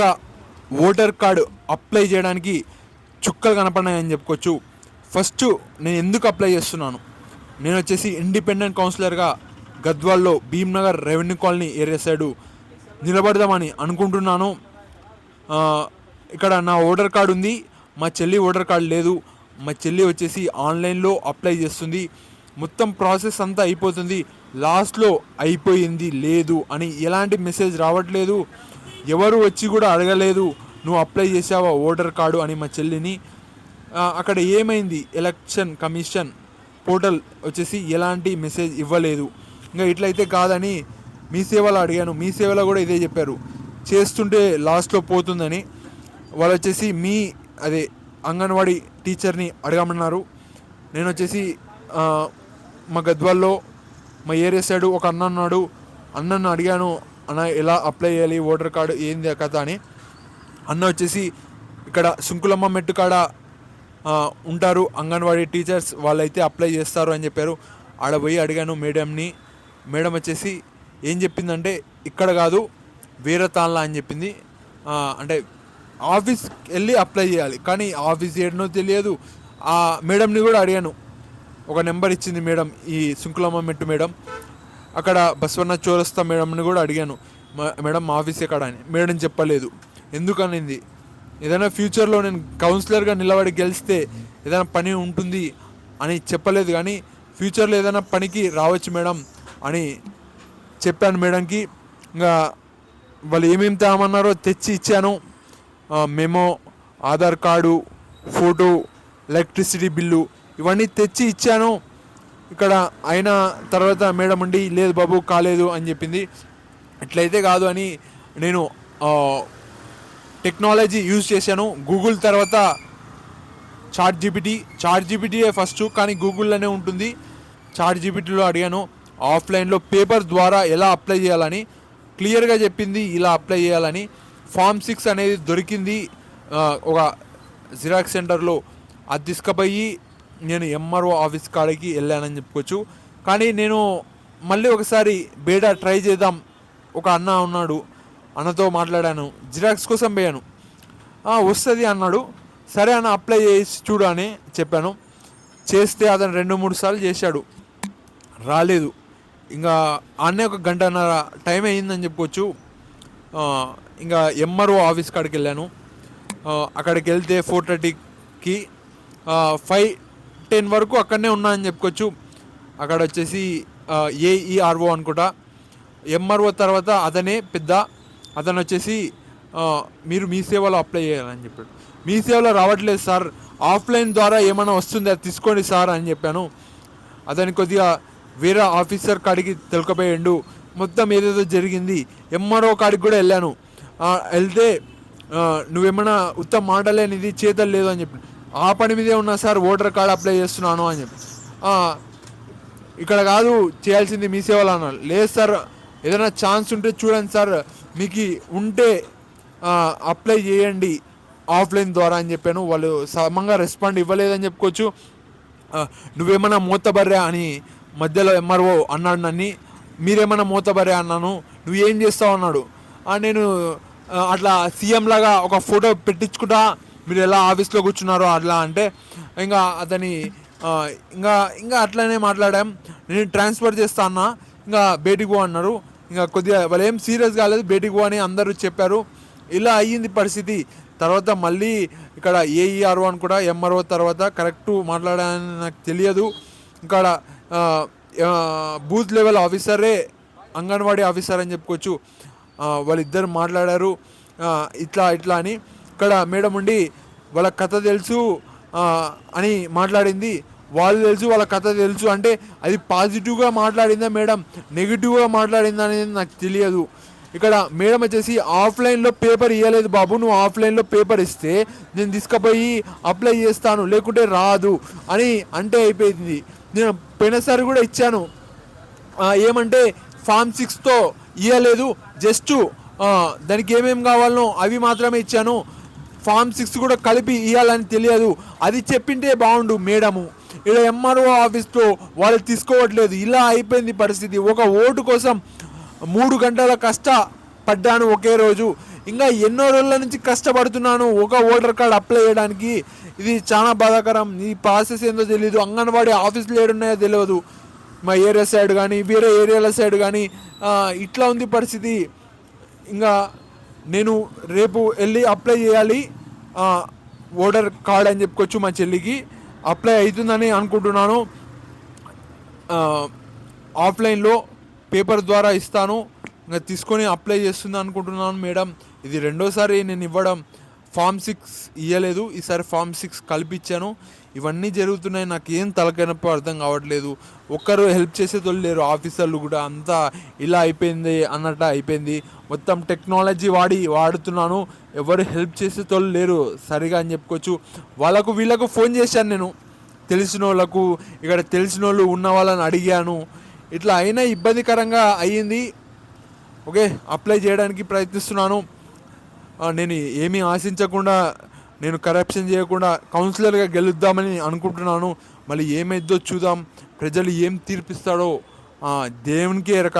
ఒక్క voter card apply చేయడానికి చుక్కలు కనపడినాయని చెప్పుకోవచ్చు. ఫస్ట్ నేను ఎందుకు అప్లై చేస్తున్నాను? నేను వచ్చేసి ఇండిపెండెంట్ కౌన్సిలర్గా గద్వాల్లో Bhimnagar revenue colony area side నిలబడదామని అనుకుంటున్నాను. ఇక్కడ నా ఓటర్ కార్డు ఉంది. మా చెల్లి ఓటర్ కార్డు లేదు. మా చెల్లి వచ్చేసి ఆన్లైన్లో అప్లై చేస్తుంది. మొత్తం ప్రాసెస్ అంతా అయిపోతుంది. లాస్ట్లో అయిపోయింది లేదు అని ఎలాంటి మెసేజ్ రావట్లేదు. ఎవరు వచ్చి కూడా అడగలేదు నువ్వు అప్లై చేసావా ఓటర్ కార్డు? అని మా చెల్లిని అక్కడ ఏమైంది? ఎలక్షన్ కమిషన్ పోర్టల్ వచ్చేసి ఎలాంటి మెసేజ్ ఇవ్వలేదు. ఇంకా ఇట్లయితే కాదని మీ సేవలో అడిగాను. మీ సేవలో కూడా ఇదే చెప్పారు. చేస్తుంటే లాస్ట్లో పోతుందని. వాళ్ళు వచ్చేసి మీ అదే అంగన్వాడీ టీచర్ని అడగమన్నారు. నేను వచ్చేసి మా గద్వాల్లో మా ఏరియా సైడ్ ఒక అన్న ఉన్నాడు. అన్నను అడిగాను. అన్న ఎలా అప్లై చేయాలి ఓటర్ కార్డు ఏంది కథ అని. అన్న వచ్చేసి ఇక్కడ సుంకులమ్మ మెట్టు కాడ ఉంటారు. అంగన్వాడీ టీచర్స్ వాళ్ళైతే అప్లై చేస్తారు అని చెప్పారు. ఆడ పోయి అడిగాను మేడంని. మేడం వచ్చేసి ఏం చెప్పిందంటే ఇక్కడ కాదు వేరే తాన్లా అని చెప్పింది. అంటే ఆఫీస్కి వెళ్ళి అప్లై చేయాలి. కానీ ఆఫీస్ ఏడనో తెలియదు. ఆ మేడంని కూడా అడిగాను. ఒక నెంబర్ ఇచ్చింది మేడం ఈ సుంకులమ్మ మెట్టు మేడం. అక్కడ బస్వన్న చోరస్తా మేడంని కూడా అడిగాను మేడం మా ఆఫీస్ ఎక్కడ? అని. మేడం చెప్పలేదు. ఎందుకనింది? ఏదైనా ఫ్యూచర్లో నేను కౌన్సిలర్గా నిలబడి గెలిస్తే ఏదైనా పని ఉంటుంది అని చెప్పలేదు కానీ ఫ్యూచర్లో ఏదైనా పనికి రావచ్చు మేడం అని చెప్పాను మేడంకి. ఇంకా వాళ్ళు ఏమేమి తేమన్నారో తెచ్చి ఇచ్చాను. మేము memo Aadhaar card photo electricity bill ఇవన్నీ తెచ్చి ఇచ్చాను. ఇక్కడ అయిన తర్వాత మేడం ఉండి లేదు బాబు కాలేదు అని చెప్పింది. ఇట్లయితే కాదు అని నేను టెక్నాలజీ యూజ్ చేశాను. గూగుల్ తర్వాత చాట్ జీపీటీ చాట్ జీపీటీయే ఫస్ట్ కానీ గూగుల్లోనే ఉంటుంది. చాట్ జీపీటీలో అడిగాను ఆఫ్లైన్లో పేపర్ ద్వారా ఎలా అప్లై చేయాలని? క్లియర్గా చెప్పింది ఇలా అప్లై చేయాలని. ఫామ్ సిక్స్ అనేది దొరికింది ఒక జిరాక్స్ సెంటర్లో. అది తీసుకుపోయి నేను ఎంఆర్ఓ ఆఫీస్ కాడికి వెళ్ళానని చెప్పుకోవచ్చు. కానీ నేను మళ్ళీ ఒకసారి బేడా ట్రై చేద్దాం. ఒక అన్న ఉన్నాడు. అన్నతో మాట్లాడాను. జిరాక్స్ కోసం పోయాను. వస్తుంది అన్నాడు. సరే అన్న అప్లై చేసి చూడు అని చెప్పాను. చేస్తే అతను రెండు మూడు సార్లు చేశాడు. రాలేదు. ఇంకా అన్నే ఒక గంటన్నర టైం అయ్యిందని చెప్పుకోవచ్చు. ఇంకా ఎంఆర్ఓ ఆఫీస్ కాడికి వెళ్ళాను. అక్కడికి వెళ్తే ఫోర్ థర్టీకి ఫైవ్ టెన్ వరకు అక్కడనే ఉన్నా అని చెప్పుకోవచ్చు అక్కడ వచ్చేసి ఏఈఆర్ఓ అనుకుంటా. ఎంఆర్ఓ తర్వాత అతనే పెద్ద. అతను వచ్చేసి మీరు మీ సేవలో అప్లై చేయాలని చెప్పాడు. మీ సేవలో రావట్లేదు సార్. ఆఫ్లైన్ ద్వారా ఏమైనా వస్తుంది? అది తీసుకోండి సార్ అని చెప్పాను. అతని కొద్దిగా వేరే ఆఫీసర్ కాడికి తెలుకపోయాడు మొత్తం ఏదేదో జరిగింది. ఎంఆర్ఓ కాడికి కూడా వెళ్ళాను. వెళ్తే నువ్వేమైనా ఉత్తమ మాటలేనిది చేతలు లేదు అని చెప్పి ఆ పని మీదే ఉన్నా సార్ ఓటర్ కార్డ్ అప్లై చేస్తున్నాను అని చెప్పి. ఇక్కడ కాదు చేయాల్సింది మీ సేవలు అన్నారు. లేదు సార్ ఏదైనా ఛాన్స్ ఉంటే చూడండి సార్ మీకు ఉంటే అప్లై చేయండి ఆఫ్లైన్ ద్వారా అని చెప్పాను. వాళ్ళు సమంగా రెస్పాండ్ ఇవ్వలేదని చెప్పుకోవచ్చు. నువ్వేమైనా నువ్వేమన్నా మూతబర్రా అని మధ్యలో ఎంఆర్ఓ అన్నాడు నన్ను. మీరేమన్నా మూతబర్రా అన్నాను. నువ్వు ఏం చేస్తావు అన్నాడు. నేను అట్లా సీఎం లాగా ఒక ఫోటో పెట్టించుకుంటా మీరు ఎలా ఆఫీస్లో కూర్చున్నారో అట్లా అంటే ఇంకా అతని ఇంకా ఇంకా అట్లనే మాట్లాడాం. నేను ట్రాన్స్ఫర్ చేస్తా అన్నా ఇంకా బయటికి పో అన్నారు. ఇంకా కొద్దిగా వాళ్ళు ఏం సీరియస్ కాలేదు బయటికి పో అని అందరూ చెప్పారు. ఇలా అయ్యింది పరిస్థితి. తర్వాత మళ్ళీ ఇక్కడ ఏఈఆర్ఓ అని కూడా ఎంఆర్ఓ తర్వాత కరెక్ట్ మాట్లాడాలని నాకు తెలియదు. ఇక్కడ బూత్ లెవెల్ ఆఫీసరే అంగన్వాడీ ఆఫీసర్ అని చెప్పుకోవచ్చు. వాళ్ళిద్దరు మాట్లాడారు. ఇట్లా ఇట్లా అని. ఇక్కడ మేడం ఉండి వాళ్ళ కథ తెలుసు అని మాట్లాడింది. వాళ్ళు తెలుసు వాళ్ళ కథ తెలుసు అంటే అది పాజిటివ్గా మాట్లాడిందా మేడం నెగిటివ్గా మాట్లాడిందా అనేది నాకు తెలియదు. ఇక్కడ మేడం వచ్చేసి ఆఫ్లైన్లో పేపర్ ఇవ్వలేదు బాబు నువ్వు ఆఫ్లైన్లో పేపర్ ఇస్తే నేను తీసుకుపోయి అప్లై చేస్తాను లేకుంటే రాదు అని అంటే అయిపోయింది. నేను పోయినసారి కూడా ఇచ్చాను. ఏమంటే ఫామ్ సిక్స్తో ఇవ్వలేదు జస్ట్ దానికి ఏమేమి కావాలనో అవి మాత్రమే ఇచ్చాను. ఫామ్ సిక్స్ కూడా కలిపి ఇవ్వాలని తెలియదు. అది చెప్పింటే బాగుండు మేడము. ఇలా ఎంఆర్ఓ ఆఫీస్లో వాళ్ళు తీసుకోవట్లేదు. ఇలా అయిపోయింది పరిస్థితి. ఒక ఓటు కోసం మూడు గంటల కష్ట పడ్డాను ఒకే రోజు. ఇంకా ఎన్నో రోజుల నుంచి కష్టపడుతున్నాను. ఒక ఓటర్ కార్డ్ అప్లై చేయడానికి. ఇది చాలా బాధాకరం. ఈ ప్రాసెస్ ఏందో తెలియదు అంగన్వాడీ ఆఫీసులు ఏడున్నాయో తెలియదు మా ఏరియా సైడ్ కానీ వేరే ఏరియాల సైడ్ కానీ ఇట్లా ఉంది పరిస్థితి. ఇంకా నేను రేపు వెళ్ళి అప్లై చేయాలి. ఓటర్ కార్డ్ అని చెప్పుకోవచ్చు మా చెల్లికి. అప్లై అవుతుందని అనుకుంటున్నాను. ఆఫ్లైన్లో పేపర్ ద్వారా ఇస్తాను. ఇంకా తీసుకొని అప్లై చేస్తుంది అనుకుంటున్నాను మేడం. ఇది రెండోసారి నేను ఇవ్వడం. ఫామ్ సిక్స్ ఇవ్వలేదు ఈసారి ఫామ్ సిక్స్ కల్పించాను. ఇవన్నీ జరుగుతున్నాయి. నాకు ఏం తలకనప్ప అర్థం కావట్లేదు. ఒక్కరు హెల్ప్ చేసేటోళ్ళు లేరు. ఆఫీసర్లు కూడా అంతా ఇలా అయిపోయింది అన్నట్టు అయిపోయింది. మొత్తం టెక్నాలజీ వాడి వాడుతున్నాను. ఎవరు హెల్ప్ చేసేటోళ్ళు లేరు. సరిగా అని చెప్పుకోవచ్చు. వాళ్ళకు వీళ్ళకు ఫోన్ చేశాను నేను. తెలిసిన వాళ్ళకు ఇక్కడ తెలిసిన వాళ్ళు ఉన్న వాళ్ళని అడిగాను. ఇట్లా అయినా ఇబ్బందికరంగా అయ్యింది. ఓకే అప్లై చేయడానికి ప్రయత్నిస్తున్నాను. నేను ఏమీ ఆశించకుండా నేను కరప్షన్ చేయకుండా కౌన్సిలర్గా గెలుద్దామని అనుకుంటున్నాను. మళ్ళీ ఏమైద్దో చూద్దాం. ప్రజలు ఏం తీర్పిస్తాడో దేవునికే ఎరక.